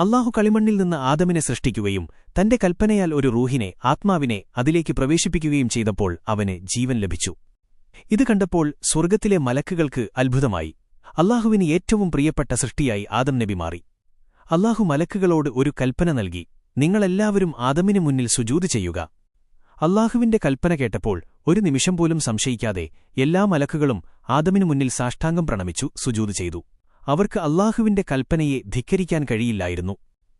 അള്ളാഹു കളിമണ്ണിൽ നിന്ന് ആദമിനെ സൃഷ്ടിക്കുകയും തന്റെ കൽപ്പനയാൽ ഒരു റൂഹിനെ ആത്മാവിനെ അതിലേക്ക് പ്രവേശിപ്പിക്കുകയും ചെയ്തപ്പോൾ അവന് ജീവൻ ലഭിച്ചു. ഇത് കണ്ടപ്പോൾ സ്വർഗത്തിലെ മലക്കുകൾക്ക് അത്ഭുതമായി. അള്ളാഹുവിന് ഏറ്റവും പ്രിയപ്പെട്ട സൃഷ്ടിയായി ആദം നബി മാറി. അള്ളാഹു മലക്കുകളോട് ഒരു കൽപ്പന നൽകി നിങ്ങളെല്ലാവരും ആദമിന് മുന്നിൽ സുജൂത് ചെയ്യുക. അള്ളാഹുവിന്റെ കൽപ്പന കേട്ടപ്പോൾ ഒരു നിമിഷം പോലും സംശയിക്കാതെ എല്ലാ മലക്കുകളും ആദമിനു മുന്നിൽ സാഷ്ടാംഗം പ്രണമിച്ചു സുജൂത് ചെയ്തു. അവർക്ക് അള്ളാഹുവിന്റെ കൽപ്പനയെ ധിക്കരിക്കാൻ കഴിയില്ലായിരുന്നു.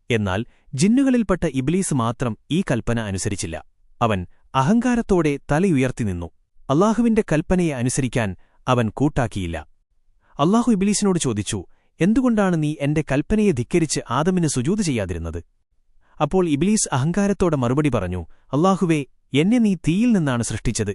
എന്നാൽ ജിന്നുകളിൽപ്പെട്ട ഇബ്ലീസ് മാത്രം ഈ കൽപ്പന അനുസരിച്ചില്ല. അവൻ അഹങ്കാരത്തോടെ തലയുയർത്തി നിന്നു. അള്ളാഹുവിന്റെ കൽപ്പനയെ അനുസരിക്കാൻ അവൻ കൂട്ടാക്കിയില്ല. അള്ളാഹു ഇബ്ലീസിനോട് ചോദിച്ചു എന്തുകൊണ്ടാണ് നീ എന്റെ കൽപ്പനയെ ധിക്കരിച്ച് ആദമിന് സുജൂത് ചെയ്യാതിരുന്നത്? അപ്പോൾ ഇബ്ലീസ് അഹങ്കാരത്തോടെ മറുപടി പറഞ്ഞു അള്ളാഹുവേ എന്നെ നീ തീയിൽ നിന്നാണ് സൃഷ്ടിച്ചത്.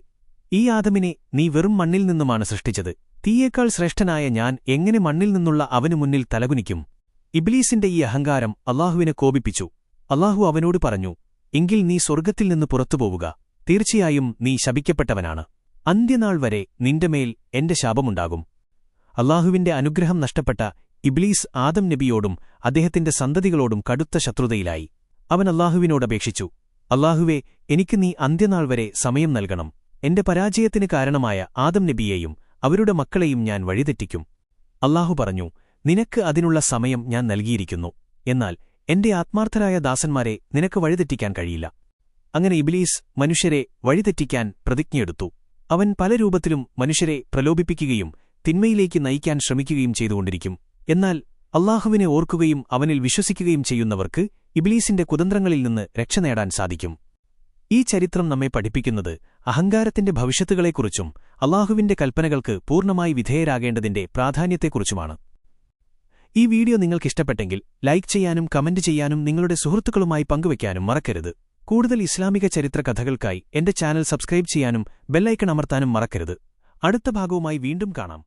ഈ ആദമിനെ നീ വെറും മണ്ണിൽ നിന്നുമാണ് സൃഷ്ടിച്ചത്. തീയേക്കാൾ ശ്രേഷ്ഠനായ ഞാൻ എങ്ങനെ മണ്ണിൽ നിന്നുള്ള അവനു മുന്നിൽ തലകുനിക്കും? ഇബ്ലീസിന്റെ ഈ അഹങ്കാരം അള്ളാഹുവിനെ കോപിപ്പിച്ചു. അള്ളാഹു അവനോട് പറഞ്ഞു എങ്കിൽ നീ സ്വർഗത്തിൽ നിന്ന് പുറത്തുപോവുക. തീർച്ചയായും നീ ശപിക്കപ്പെട്ടവനാണ്. അന്ത്യനാൾ വരെ നിന്റെ മേൽ എന്റെ ശാപമുണ്ടാകും. അള്ളാഹുവിന്റെ അനുഗ്രഹം നഷ്ടപ്പെട്ട ഇബ്ലീസ് ആദം നബിയോടും അദ്ദേഹത്തിന്റെ സന്തതികളോടും കടുത്ത ശത്രുതയിലായി. അവൻ അള്ളാഹുവിനോടപേക്ഷിച്ചു അള്ളാഹുവെ എനിക്ക് നീ അന്ത്യനാൾ വരെ സമയം നൽകണം. എന്റെ പരാജയത്തിന് കാരണമായ ആദം നബിയെയും അവരുടെ മക്കളെയും ഞാൻ വഴിതെറ്റിക്കും. അള്ളാഹു പറഞ്ഞു നിനക്ക് അതിനുള്ള സമയം ഞാൻ നൽകിയിരിക്കുന്നു. എന്നാൽ എന്റെ ആത്മാർത്ഥരായ ദാസന്മാരെ നിനക്ക് വഴിതെറ്റിക്കാൻ കഴിയില്ല. അങ്ങനെ ഇബ്ലീസ് മനുഷ്യരെ വഴിതെറ്റിക്കാൻ പ്രതിജ്ഞയെടുത്തു. അവൻ പല രൂപത്തിലും മനുഷ്യരെ പ്രലോഭിപ്പിക്കുകയും തിന്മയിലേക്ക് നയിക്കാൻ ശ്രമിക്കുകയും ചെയ്തുകൊണ്ടിരിക്കും. എന്നാൽ അള്ളാഹുവിനെ ഓർക്കുകയും അവനിൽ വിശ്വസിക്കുകയും ചെയ്യുന്നവർക്ക് ഇബ്ലീസിന്റെ കുതന്ത്രങ്ങളിൽ നിന്ന് രക്ഷ നേടാൻ സാധിക്കും. ഈ ചരിത്രം നമ്മെ പഠിപ്പിക്കുന്നത് അഹങ്കാരത്തിന്റെ ഭവിഷ്യത്തുകളെക്കുറിച്ചും അള്ളാഹുവിന്റെ കൽപ്പനകൾക്ക് പൂർണമായി വിധേയരാകേണ്ടതിന്റെ പ്രാധാന്യത്തെക്കുറിച്ചുമാണ്. ഈ വീഡിയോ നിങ്ങൾക്കിഷ്ടപ്പെട്ടെങ്കിൽ ലൈക്ക് ചെയ്യാനും കമന്റ് ചെയ്യാനും നിങ്ങളുടെ സുഹൃത്തുക്കളുമായി പങ്കുവയ്ക്കാനും മറക്കരുത്. കൂടുതൽ ഇസ്ലാമിക ചരിത്ര കഥകൾക്കായി എന്റെ ചാനൽ സബ്സ്ക്രൈബ് ചെയ്യാനും ബെല്ലൈക്കൺ അമർത്താനും മറക്കരുത്. അടുത്ത ഭാഗവുമായി വീണ്ടും കാണാം.